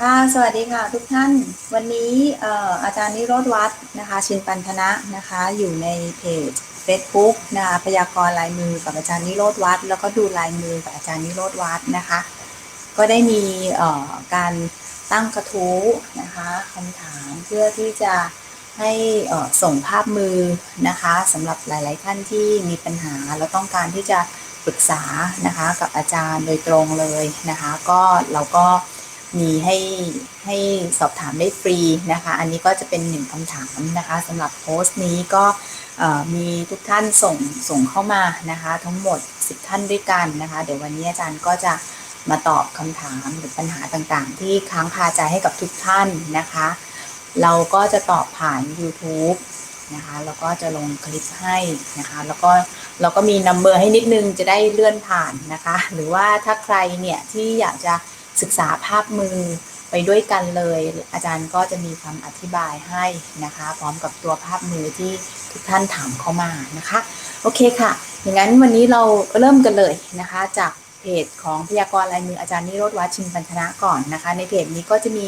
ค่ะ สวัสดีค่ะทุกท่าน วันนี้อาจารย์นิโรธวัฒน์นะคะ ชินปันธนะนะคะ อยู่ในเพจ Facebook นะคะพยากรณ์ลายมือกับอาจารย์นิโรธวัฒน์แล้วก็ดูลายมือกับอาจารย์นิโรธวัฒน์นะคะ ก็ได้มีการตั้งกระทู้นะคะคำถามเพื่อที่จะให้ส่งภาพมือนะคะสำหรับหลาย ๆ ท่านที่มีปัญหาแล้วต้องการที่จะปรึกษานะคะกับอาจารย์โดยตรงเลยนะคะ ก็เราก็ มีให้ให้สอบถามได้ฟรีนะคะ อันนี้ก็จะเป็นหนึ่งคำถามนะคะสำหรับโพสต์นี้ก็มีทุกท่านส่งส่งเข้ามานะคะ ทั้งหมด 10 ท่านด้วยกันนะคะ เดี๋ยววันนี้อาจารย์ก็จะมาตอบคำถามหรือปัญหาต่างๆ ที่ค้างคาใจให้กับทุกท่านนะคะ เราก็จะตอบผ่าน YouTube นะคะแล้วก็จะลงคลิปให้นะคะ แล้วก็เราก็มีนัมเบอร์ให้นิดนึงจะได้เลื่อนผ่านนะคะ หรือว่าถ้าใครเนี่ยที่อยากจะ ศึกษาภาพมือไปด้วยกันเลย อาจารย์ก็จะมีคำอธิบายให้นะคะ พร้อมกับตัวภาพมือที่ทุกท่านถามเข้ามานะคะ โอเคค่ะ อย่างนั้นวันนี้เราเริ่มกันเลยนะคะ จากเพจของพยากรณ์ลายมืออาจารย์นิโรธวัชชินปัญชนะก่อนนะคะ ในเพจนี้ก็จะมี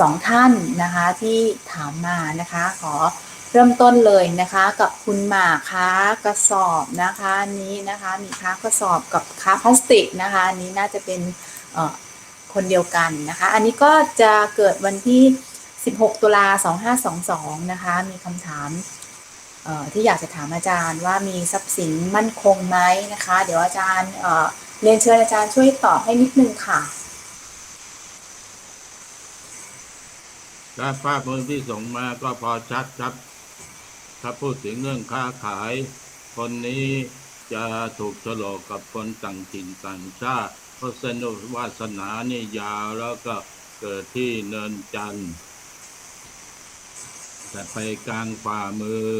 สองท่านนะคะที่ถามมานะคะ ขอเริ่มต้นเลยนะคะกับคุณหมาค้ากระสอบนะคะนี้นะคะมีค้ากระสอบกับค้าพลาสติกนะคะนี้น่าจะเป็น คนเดียวกันนะคะ อันนี้ก็จะเกิดวันที่ 16 ตุลา 2522 นะคะ มีคำถามที่อยากจะถามอาจารย์ว่ามีทรัพย์สินมั่นคงไหมนะคะ เดี๋ยวอาจารย์เรียนเชิญอาจารย์ช่วยตอบให้นิดนึงค่ะครับภาพมือที่ส่งมาก็พอชัดครับ ถ้าพูดถึงเรื่องค้าขาย คนนี้จะถูกฉลกกับคนต่างถิ่นต่างชาติ ราะเส้นวาสนานี่ยาวแล้วก็เกิดที่เนินจันทร์แต่ไปกลางฝ่ามือ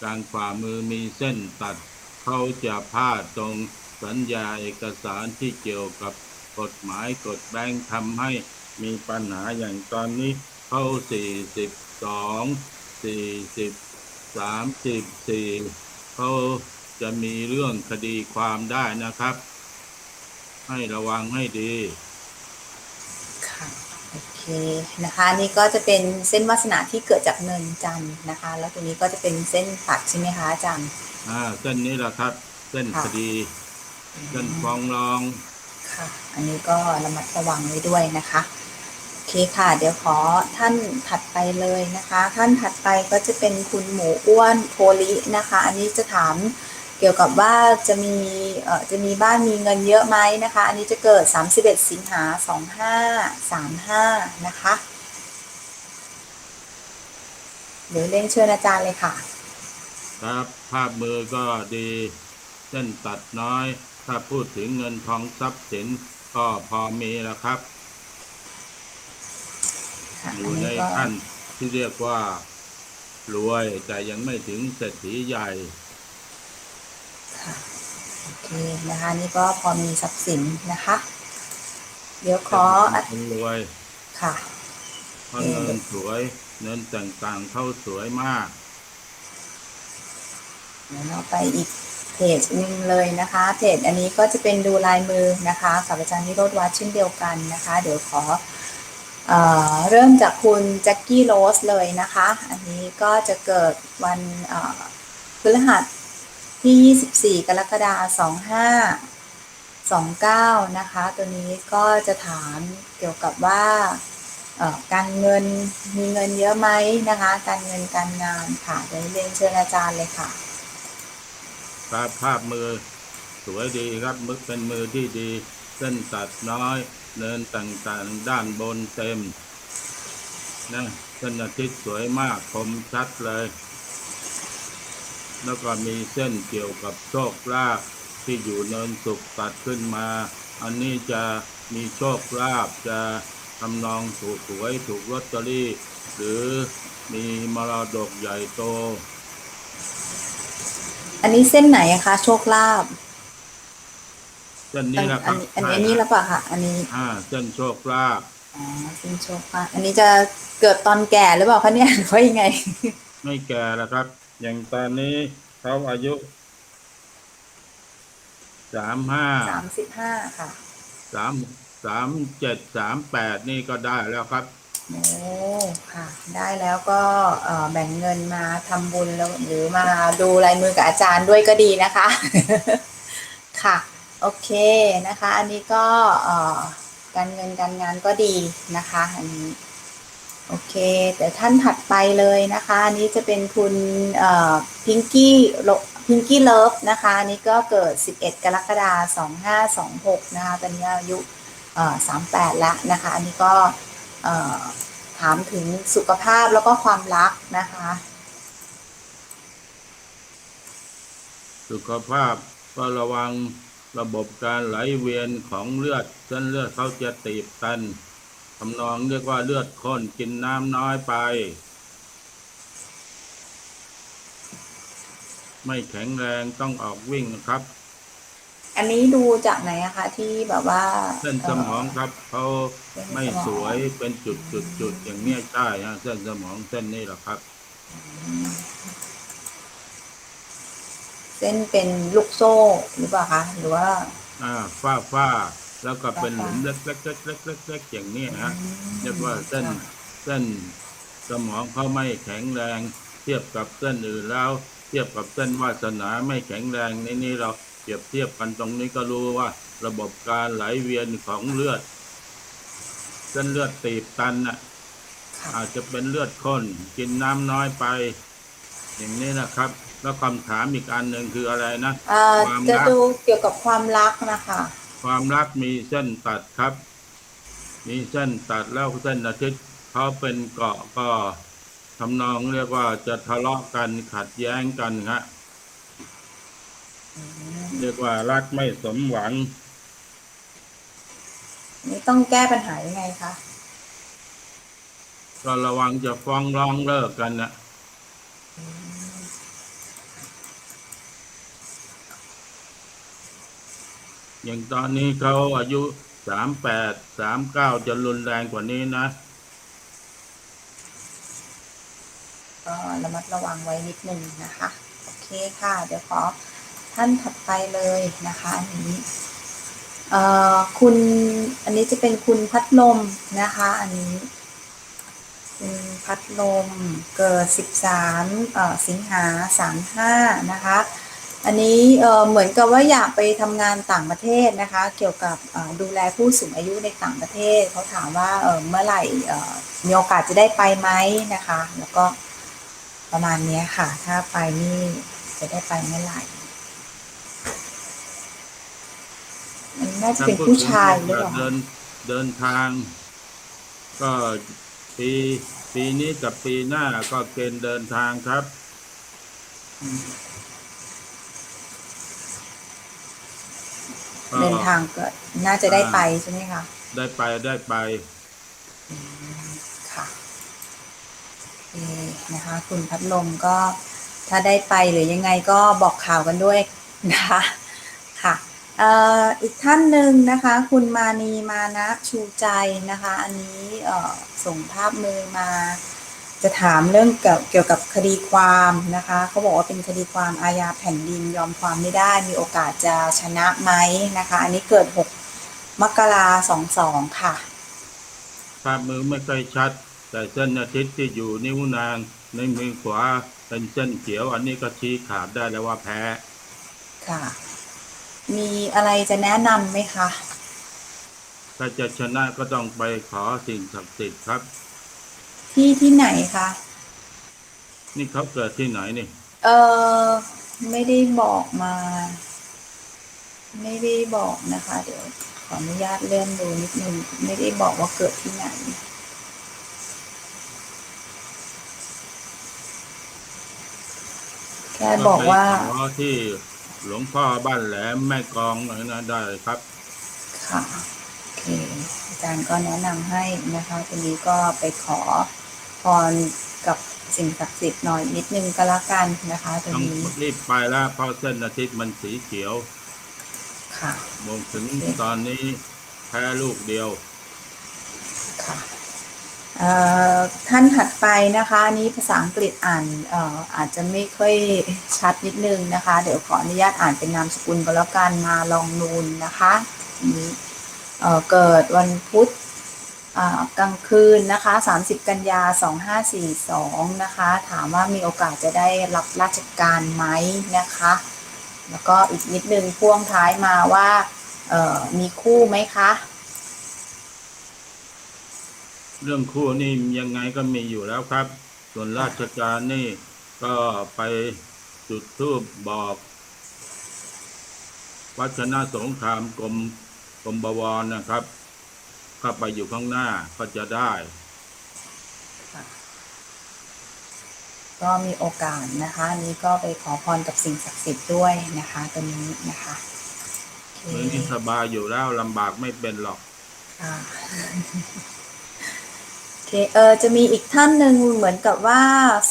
กลางฝ่ามือมีเส้นตัด เขาจะพาดตรงสัญญาเอกสารที่เกี่ยวกับกฎหมายกฎแบงค์ทำให้มีปัญหาอย่างตอนนี้เข้าสี่สิบสองสี่สิบสามสิบสี่เขาจะมีเรื่องคดีความได้นะครับ ให้ระวังให้ดี ค่ะโอเคนะคะอันนี่ก็จะเป็นเส้นวาสนาที่เกิดจากเนินจันทร์นะคะ แล้วตัวนี้ก็จะเป็นเส้นตัดใช่ไหมคะอาจารย์อ่าเส้นนี้แหละครับ เส้นค่ะคดี เส้นฟ้องร้องค่ะ อันนี้ก็ระมัดระวังไว้ด้วยนะคะโอเคค่ะ เดี๋ยวขอท่านถัดไปเลยนะคะ ท่านถัดไปก็จะเป็นคุณหมูอ้วนโพลินะคะ อันนี้จะถาม เกี่ยวกับว่าจะมีเอ่อจะมีบ้านมีเงินเยอะไหมนะคะ อันนี้จะเกิด 31 สิงหา 2535 นะคะ เดี๋ยวเล่นเชิญอาจารย์เลยค่ะ ครับภาพมือก็ดีเส้นตัดน้อย ถ้าพูดถึงเงินทองทรัพย์สินก็พอมีแล้วครับค่ะอยู่ในก็ขั้นที่เรียกว่ารวยแต่ยังไม่ถึงเศรษฐีใหญ่ ค่ะโอเคนะคะนี่ก็พอมีทรัพย์สินนะคะ เดี๋ยวขออะคนรวยค่ะเพราะเนินสวยเนินต่างๆเข้าสวยมากเดี๋ยวเราไปอีกเพจหนึ่งเลยนะคะเพจอันนี้ก็จะเป็นดูลายมือนะคะกับอาจารย์นิโรธวัดเช่นเดียวกันนะคะ เดี๋ยวขอเอ่อเริ่มจากคุณแจ็คกี้โรสเลยนะคะ อันนี้ก็จะเกิดวันเอ่อพฤหัส ที่ 24 กรกฎาคม2529 นะคะ ตัวนี้ก็จะถามเกี่ยวกับว่าการเงินมีเงินเยอะไหมนะคะ การเงินการงานค่ะเดี๋ยวเรียนเชิญอาจารย์เลยค่ะภาพภาพมือ สวยดีครับมือเป็นมือที่ดี เส้นตัดน้อย เนินต่างๆ ด้านบนเต็มนะเส้นอาทิตย์สวยมากคมชัดเลย แล้วก็มีเส้นเกี่ยวกับโชคลาภที่อยู่เนินสุกตัดขึ้นมา อันนี้จะมีโชคลาภจะทำนองถูกหวยถูกลอตเตอรี่ หรือมีมรดกใหญ่โต อันนี้เส้นไหนอะคะ โชคลาภเส้นนี้นะคอัรับนี้อันนี้อันนี้หรือเปล่าคะอันนี้อ่าเส้นโชคลาภอ๋อเส้นโชคลาภอันนี้จะเกิดตอนแก่หรือเปล่าคะเนี่ยหรือว่ายังไง ไม่แก่แล้วครับ อย่างตอนนี้เขาอายุสามห้าสามสิบห้าค่ะสามสสามเจ็ดสามแปดนี่ก็ได้แล้วครับ โอ้ค่ะ ได้แล้วก็เอ่อแบ่งเงินมาทำบุญแล้วหรือมาดูลายมือกับอาจารย์ด้วยก็ดีนะคะ ค่ะ โอเคนะคะ อันนี้ก็เอ่อการเงินการงานก็ดีนะคะ อันนี้ โอเค แต่ท่านถัดไปเลยนะคะอันนี้จะเป็นคุณพิงกี้พิงกี้เลิฟนะคะอันนี้ก็เกิด 11 กรกฎาคม2526 นะคะ ตอนนี้อายุ38 แล้วนะคะ อันนี้ก็ถามถึงสุขภาพแล้วก็ความรักนะคะ สุขภาพก็ระวังระบบการไหลเวียนของเลือดเส้นเลือดเขาจะตีบตัน ทำนองเรียกว่าเลือดข้นกินน้ำน้อยไป ไม่แข็งแรงต้องออกวิ่งนะครับ อันนี้ดูจากไหนอะคะที่แบบว่าเส้นสมองครับเขาไม่สวยเป็นจุดจุดจุดอย่างเนี้ยใช่ฮะเส้นสมองเส้นนี้แหละครับ เส้นเป็นลูกโซ่หรือเปล่าคะหรือว่า อ่าฝ้าฝ้า แล้วก็เป็นหลุมเล็กเล็กเล็กเล็กเล็กเล็กอย่างนี้ฮะเรียกว่าเส้นเส้นสมองเขาไม่แข็งแรง เทียบกับเส้นอื่นแล้ว เทียบกับเส้นวาสนาไม่แข็งแรงในนี้เราเปรียบเทียบกันตรงนี้ก็รู้ว่า ระบบการไหลเวียนของเลือด เส้นเลือดตีบตันน่ะค่ะอาจจะเป็นเลือดข้นกินน้ำน้อยไป อย่างนี้นะครับ แล้วคำถามอีกอันหนึ่งคืออะไรนะเอ่อความจะรักดูเกี่ยวกับความรักนะคะ ความรักมีเส้นตัดครับ มีเส้นตัดแล้วเส้นอาทิตย์เขาเป็นเกาะก็ทำนองเรียกว่าจะทะเลาะกันขัดแย้งกันฮะเรียกว่ารักไม่สมหวัง นี่ต้องแก้ปัญหายังไงคะก็ระวังจะฟ้องร้องเลิกกันนะ อย่างตอนนี้เขาอายุสามแปดสามเก้าจะรุนแรงกว่านี้นะ ก็ระมัดระวังไว้นิดนึงนะคะ โอเคค่ะ เดี๋ยวขอท่านถัดไปเลยนะคะอันนี้เอ่อคุณอันนี้จะเป็นคุณพัดลมนะคะ อันนี้คุณพัดลมเกิด 13เอ่อสิงหา35นะคะ อันนี้เหมือนกับว่าอยากไปทำงานต่างประเทศนะคะ เกี่ยวกับดูแลผู้สูงอายุในต่างประเทศเขาถามว่าเมื่อไหร่มีโอกาสจะได้ไปไหมนะคะ แล้วก็ประมาณนี้ค่ะ ถ้าไปนี่จะได้ไปเมื่อไหร่มันน่าจะเป็นผู้ชายหรือเปล่าเดินเดินทาง ก็ปีปีนี้กับปีหน้าก็เกณฑ์เดินทางครับ เดินทางก็น่าจะได้ไปใช่ไหมคะได้ไปได้ไปค่ะโอเคนะคะ คุณพัดลมก็ถ้าได้ไปหรือยังไงก็บอกข่าวกันด้วยนะคะค่ะเอ่ออีกท่านหนึ่งนะคะ คุณมานีมานะชูใจนะคะ อันนี้เอ่อส่งภาพมือมา จะถามเรื่องเกี่ยวเกี่ยวกับคดีความนะคะเขาบอกว่าเป็นคดีความอาญาแผ่นดินยอมความไม่ได้มีโอกาสจะชนะไหมนะคะ อันนี้เกิด 6 มกราสองสองค่ะ ภาพมือไม่ค่อยชัด แต่เส้นอาทิตย์ที่อยู่นิ้วนางในมือขวาเป็นเส้นเขียว อันนี้ก็ชี้ขาดได้แล้วว่าแพ้ ค่ะ มีอะไรจะแนะนำไหมคะ ถ้าจะชนะก็ต้องไปขอสิ่งศักดิ์สิทธิ์ครับ ที่ที่ไหนคะนี่เขาเกิดที่ไหนนี่ เออไม่ได้บอกมา ไม่ได้บอกนะคะ เดี๋ยวขออนุญาตเลื่อนดูนิดนึงไม่ได้บอกว่าเกิดที่ไหนแค่บอกว่าไปขอที่หลวงพ่อบ้านแหลมแม่กลองอะไรนะได้ครับ ค่ะโอเคอาจารย์ก็แนะนำให้นะคะทีนี้ก็ไปขอพ รกับสิ่งศักดิ์สิทธิ์หน่อยนิดนึงก็แล้วกันนะคะตรงต้องนี้รีบไปแล้วเพราะเส้นอาทิตย์มันสีเขียวค่ะ มองถึงตอนนี้แพ้ลูกเดียว ค่ะเอ่อท่านถัดไปนะคะอันนี้ภาษาอังกฤษอ่านเอ่ออาจจะไม่ค่อยชัดนิดนึงนะคะ เดี๋ยวขออนุญาตอ่านเป็นนามสกุลก็แล้วกันมาลองนูนนะคะอันนี้เอ่อเกิดวันพุธอ่า กลางคืนนะคะ 30 กันยา 2542 นะคะ ถามว่ามีโอกาสจะได้รับราชการไหมนะคะ แล้วก็อีกนิดนึงพ่วงท้ายมาว่ามีคู่ไหมคะ เรื่องคู่นี่ยังไงก็มีอยู่แล้วครับ ส่วนราชการนี่ก็ไปจุดทูบบอกวัชนะสงครามกรมกรมบวรนะครับ เข้าไปอยู่ข้างหน้าก็จะได้ ก็มีโอกาสนะคะอันนี้ก็ไปขอพรกับสิ่งศักดิ์สิทธิ์ด้วยนะคะตัวนี้นะคะโอเคเมืองนี้สบายอยู่แล้วลำบากไม่เป็นหรอกค่ะโอเคเออจะมีอีกท่านหนึ่งเหมือนกับว่า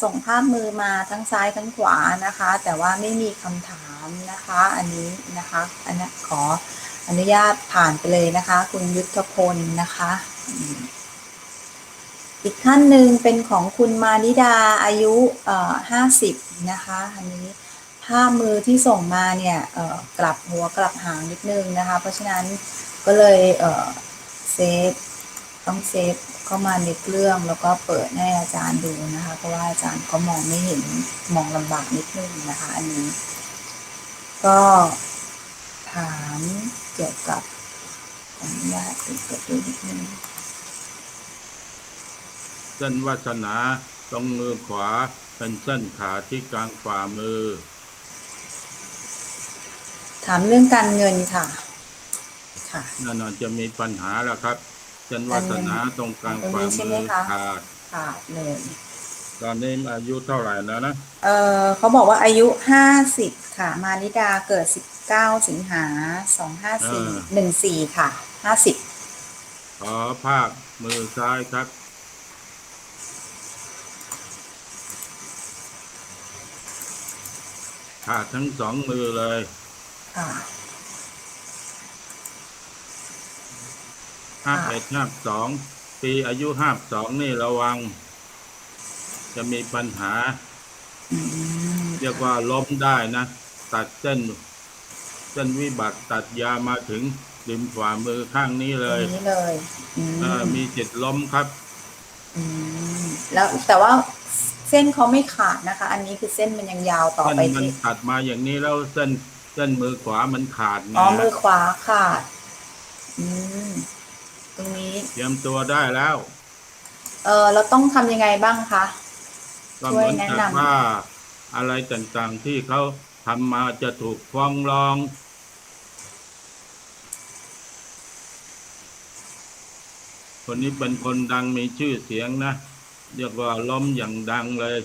ส่งภาพมือมาทั้งซ้ายทั้งขวานะคะ แต่ว่าไม่มีคำถามนะคะ อันนี้นะคะ อันนี้ขอ อนุญาตผ่านไปเลยนะคะ คุณยุทธพลนะคะ อีกท่านหนึ่งเป็นของคุณมานิดาอายุห้าสิบนะคะ อันนี้ภาพมือที่ส่งมาเนี่ยกลับหัวกลับหางนิดนึงนะคะ เพราะฉะนั้นก็เลยเซฟต้องเซฟเข้ามาในเครื่องแล้วก็เปิดให้อาจารย์ดูนะคะ เพราะว่าอาจารย์ก็มองไม่เห็นมองลำบากนิดนึงนะคะ อันนี้ ก็ถาม เกี่ยวกับขออนุญาตเปิดดูนิดนึงเส้นวาสนาตรงมือขวาเป็นเส้นขาที่กลางฝ่ามือ ถามเรื่องการเงินค่ะ ค่ะนั่นนะจะมีปัญหาแล้วครับเส้นวาสนาตรงกลางฝ่าตรงนี้ใช่มืไหมอคะขาดค่ะเลย ตอนนี้อายุเท่าไหร่แล้วนะ เออเขาบอกว่าอายุห้าสิบค่ะ มานิดาเกิดสิบเก้าสิงหาสองห้าสี่หนึ่งสี่ค่ะห้าสิบขอภาคมือซ้ายครับขาดทั้งสองมือเลย ค่ะห้าค่ะเอ็ดห้าสอง ปีอายุห้าสองนี่ระวัง จะมีปัญหาอืมเรียกว่าล้มได้นะ ตัดเส้น เส้นวิบัติตัดยามาถึงริมฝ่ามือข้างนี้ตเลรงยนี้เลยอืมเออมีจิตล้มครับอืมแล้วแต่ว่าเส้นเขาไม่ขาดนะคะ อันนี้คือเส้นมันยังยาวต่อเส้นไปมันที่ตัดมาอย่างนี้แล้วเส้น เส้นมือขวามันขาดไงอ๋อมือขวาขาด อืมตรงนี้เตรียมตัวได้แล้ว เออเราต้องทำยังไงบ้างคะ ก็เหมือนช่วยแนะกับนำว่าอะไรต่างๆที่เขาทำมาจะถูกฟ้องร้อง คนนี้เป็นคนดังมีชื่อเสียงนะเรียกว่าล้มอย่างดังเลย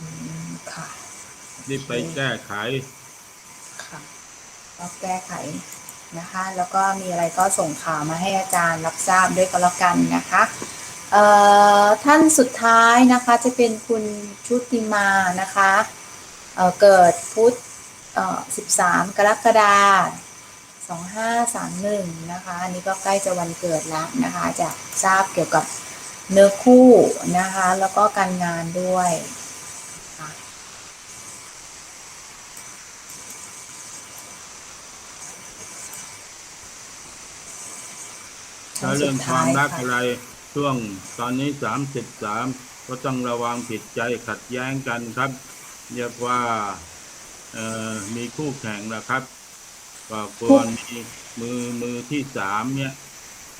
อืมค่ะรีบไปแก้ไขค่ะก็แก้ไขนะคะ แล้วก็มีอะไรก็ส่งข่าวมาให้อาจารย์รับทราบด้วยก็แล้วกันนะคะเอ่อ ท่านสุดท้ายนะคะจะเป็นคุณชุติมานะคะเเกิดพุธ13 กรกฎาคม2531นะคะอันนี้ก็ใกล้จะวันเกิดแล้วนะคะ จะทราบเกี่ยวกับเนื้อคู่นะคะ แล้วก็การงานด้วยค่ะถ้าเรื่องความรักอะไร ช่วงตอนนี้สามสิบสามก็ต้องระวังผิดใจขัดแย้งกันครับ เรียกว่าเอ่อมีคู่แข่งนะครับก็ควรมีมือมือที่สามเนี่ย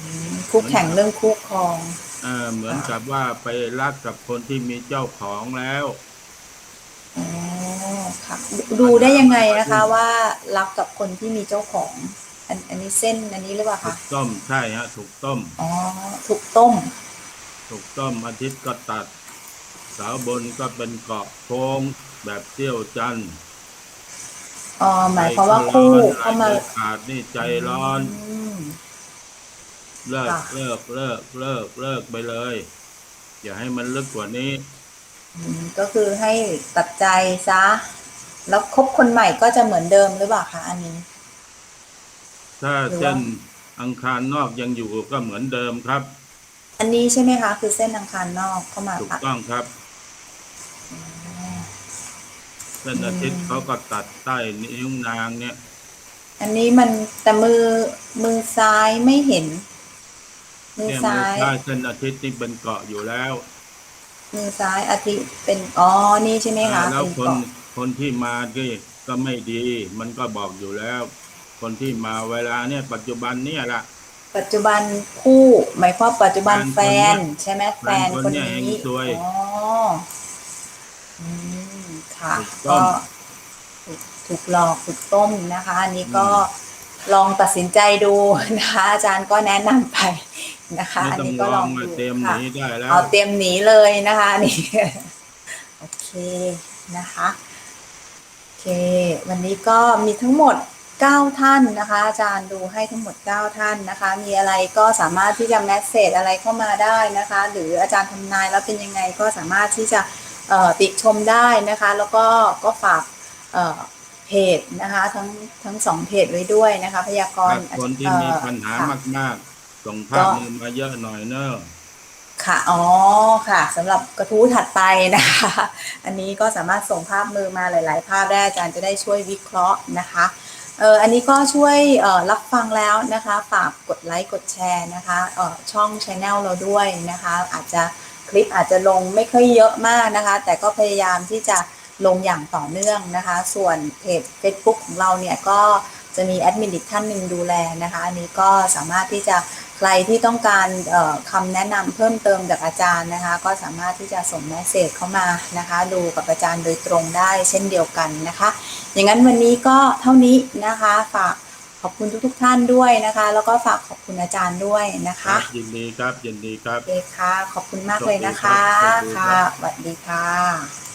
อืมคู่แข่งเรื่องคู่ครองเอ่อเหมือนกับว่าไปรักกับคนที่มีเจ้าของแล้วอ๋อค่ะ ดูดูได้ยังไงนะคะว่ารักกับคนที่มีเจ้าของอั นอันนี้เส้นอันนี้หรือเปล่าถูคะกต้มใช่ฮะ ถูกต้ม อ๋อ ถูกต้ม ถูกต้มอาทิตย์ก็ตัดสาวบนก็เป็นเกาะโค้งแบบเตี้ยวจันทร์อ๋อหมายความว่าคู่ใจเข้ามาร้อนขาดนี่ใจร้อนมเลิกค่ะเลิกเลิกเลิกเลิกไปเลย อย่าให้มันลึกกว่านี้อืมก็คือให้ตัดใจซะ แล้วคบคนใหม่ก็จะเหมือนเดิมหรือเปล่าคะอันนี้ ถ้าหรือว่าเส้นอังคารนอกยังอยู่ก็เหมือนเดิมครับ อันนี้ใช่ไหมคะ คือเส้นอังคารนอกเข้ามาถูกตัดต้องครับอ๋อเส้นอาทิตย์อืมเขาก็ตัดใต้นิ้วนางเนี่ย อันนี้มันแต่มือมือซ้ายไม่เห็น มือเนี่ยมืซ้าอยซ้ายเส้นอาทิตย์ที่เป็นเกาะอยู่แล้วมือซ้ายอาทิตย์เป็นอ๋อนี่ใช่ไหมคะแล้วเป็นคนเกาะคนที่มาที่ก็ไม่ดี มันก็บอกอยู่แล้ว คนที่มาเวลาเนี่ยปัจจุบันเนี่ยละปัจจุบันคู่หมายความปัจจุบันแฟแฟนนคนเนี้ยใช่ไหมแฟนแฟนคคนนเนี้ยนี้เองซวยอ๋ออืมค่ะถูกต้ก็องถูกถูกหลอกถูกต้มนะคะ อันนี้ก็ลองตัดสินใจดูนะคะอาจารย์ก็แนะนำไปนะคะไม่อันต้องนี้ลก็ลอองงมาดูเตรียมหค่ะนีได้แล้วเอาเตรียมหนีเลยนะคะอันนี่โอเคนะคะโอเค วันนี้ก็มีทั้งหมด 9 ท่านนะคะ อาจารย์ดูให้ทั้งหมด 9 ท่านนะคะ มีอะไรก็สามารถที่จะแมสเซจอะไรเข้ามาได้นะคะ หรืออาจารย์ทำนายแล้วเป็นยังไงก็สามารถที่จะเอ่อติชมได้นะคะ แล้วก็ก็ฝากเอ่อเพจนะคะทั้งทั้งสองเพจไว้ด้วยนะคะ พยากรณ์คนที่มีปัญหาเอ่อค่ะมากๆ ส่งภาพก็มือมาเยอะหน่อยเนอะค่ะ อ๋อ ค่ะสำหรับกระทู้ถัดไปนะคะ อันนี้ก็สามารถส่งภาพมือมาหลาย ๆ ภาพได้อาจารย์จะได้ช่วยวิเคราะห์นะคะ เอออันนี้ก็ช่วยเอ่อรับฟังแล้วนะคะฝากกดไลค์กดแชร์นะคะเอ่อช่องช anel เราด้วยนะคะ อาจจะคลิปอาจจะลงไม่ค่อยเยอะมากนะคะ แต่ก็พยายามที่จะลงอย่างต่อเนื่องนะคะ ส่วนเพจ Facebook ของเราเนี่ยก็จะมีแอดมินอีกท่านหนึ่งดูแลนะคะ อันนี้ก็สามารถที่จะ ใครที่ต้องการเอ่อคำแนะนำเพิ่มเติมจากอาจารย์นะคะ ก็สามารถที่จะส่งเมสเซจเข้ามานะคะ ดูกับอาจารย์โดยตรงได้เช่นเดียวกันนะคะ อย่างนั้นวันนี้ก็เท่านี้นะคะฝากขอบคุณทุกๆท่านด้วยนะคะ แล้วก็ฝากขอบคุณอาจารย์ด้วยนะครัคะบยินดีครับยินดีครับโอเคค่ะ ขอบคุณมากเลยนะคะสวัสดีครับค่ะสวัสดีค่ะ